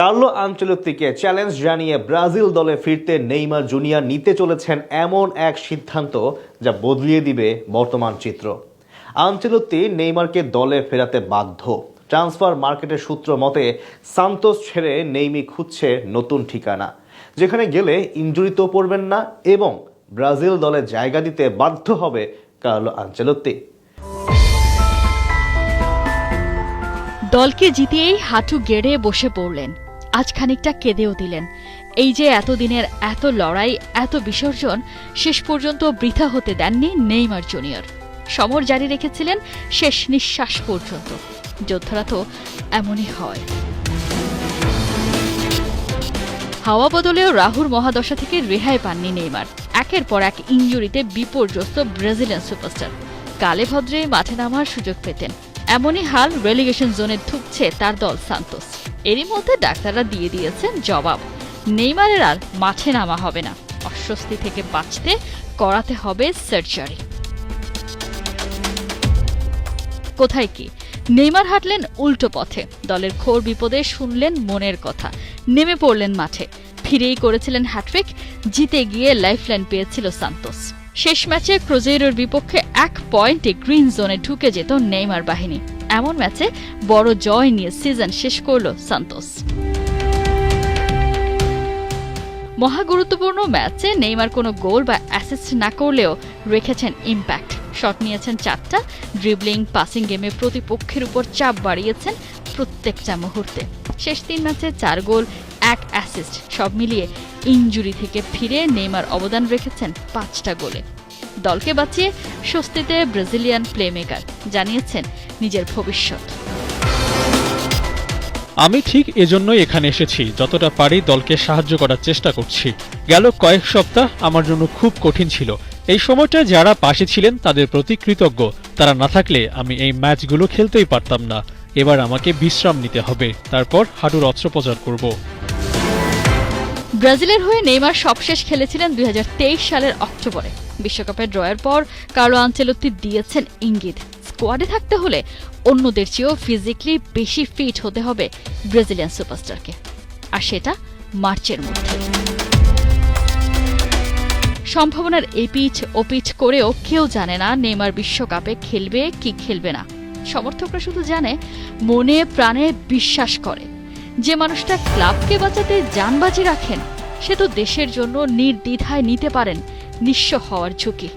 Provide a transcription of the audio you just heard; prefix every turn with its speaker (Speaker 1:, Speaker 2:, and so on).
Speaker 1: Carlo আঞ্চলত্তিকে challenge জানিয়ে Brazil দলে ফিরতে নেইমার জুনিয়র নিতে চলেছেন এমন এক সিদ্ধান্ত যা বদলিয়ে দিবে বর্তমান চিত্র। আঞ্চলত্তি নেইমারকে দলে ফেরাতে বাধ্য। ট্রান্সফার মার্কেটের সূত্র মতে, সান্তোস ছেড়ে নেইমি খুঁজছে নতুন ঠিকানা, যেখানে গেলে ইঞ্জুরিতেও পড়বেন না এবং ব্রাজিল দলে জায়গা দিতে বাধ্য হবে কার্লো আঞ্চলত্তি।
Speaker 2: দলকে জিতিয়েই হাঁটু গেড়ে বসে পড়লেন। আজ খানিকটা কেঁদেও দিলেন। এই যে এতদিনের এত লড়াই, এত বিসর্জন, শেষ পর্যন্ত বৃথা হতে দেননি নেইমার জুনিয়র। সমর জারি রেখেছিলেন শেষ নিঃশ্বাস পর্যন্ত। যোদ্ধারা তো এমনই হয়। হাওয়া বদলেও রাহুর মহাদশা থেকে রেহাই পাননি নেইমার। একের পর এক ইঞ্জুরিতে বিপর্যস্ত ব্রাজিলিয়ান সুপারস্টার। কালে ভদ্রে মাঠে নামার সুযোগ পেতেন। এমনই হাল রেলিগেশন জোনে ঢুকছে তার দল সান্তোস। এরই মধ্যে ডাক্তাররা দিয়ে দিয়েছেন জবাব। নেইমারের আর মাঠে নামা হবে না। অস্বস্তি থেকে বাঁচতে করাতে হবে সার্জারি কোথায় কি? নেইমার হাঁটলেন উল্টো পথে। দলের ঘোর বিপদে শুনলেন মনের কথা। নেমে পড়লেন মাঠে। ফিরেই করেছিলেন হ্যাট্রিক জিতে গিয়ে লাইফলাইন পেয়েছিল সান্তোস। শেষ ম্যাচে ক্রোজেইরোর বিপক্ষে এক পয়েন্টে গ্রিন জোনে ঢুকে যেত নেইমার বাহিনী। এমন ম্যাচে বড় জয় নিয়ে সিজন শেষ করল সান্তোস। মহা গুরুত্বপূর্ণ ম্যাচে নেইমার কোনো গোল বা অ্যাসিস্ট না করলেও রেখেছেন ইম্প্যাক্ট। শট নিয়েছেন চারটা, ড্রিবলিং, পাসিং গেমে প্রতিপক্ষের উপর চাপ বাড়িয়েছেন প্রত্যেকটা মুহূর্তে। শেষ তিন ম্যাচে চার গোল, এক অ্যাসিস্ট, সব মিলিয়ে ইঞ্জুরি থেকে ফিরে নেইমার অবদান রেখেছেন পাঁচটা গোলে। দলকে বাঁচিয়ে স্বস্তিতে ব্রাজিলিয়ান প্লেমেকার জানিয়েছেন নিজের ভবিষ্যৎ।
Speaker 3: আমি ঠিক এজন্যই এখানে এসেছি, যতটা পারি দলকে সাহায্য করার চেষ্টা করছি। গেল কয়েক সপ্তাহ আমার জন্য খুব কঠিন ছিল। এই সময়টা যারা পাশে ছিলেন তাদের প্রতি কৃতজ্ঞ। তারা না থাকলে আমি এই ম্যাচগুলো খেলতেই পারতাম না। এবার আমাকে বিশ্রাম নিতে হবে। তারপর হাঁটুর অস্ত্রোপচার করব।
Speaker 2: ব্রাজিলের হয়ে নেইমার সবশেষ খেলেছিলেন দুই হাজার তেইশ সালের অক্টোবরে। বিশ্বকাপের ড্রয়ের পর কার্লো আঞ্চেলত্তি দিয়েছেন ইঙ্গিত। স্কোয়াডে থাকতে হলে অন্যদের চেয়েও ফিজিক্যালি বেশি ফিট হতে হবে ব্রাজিলিয়ান সুপারস্টারকে। আর সেটা মার্চের মধ্যে। সম্ভাবনার এপিচ ওপিচ করেও কেউ জানে না নেইমার বিশ্বকাপে খেলবে কি খেলবে না। সমর্থকরা শুধু জানে, মনে প্রাণে বিশ্বাস করে। যে মানুষটা ক্লাবকে বাঁচাতে জানবাজি রাখেন, সে তো দেশের জন্য নির্দ্বিধায় নিতে পারেন, নিঃস্ব হওয়ার ঝুঁকি।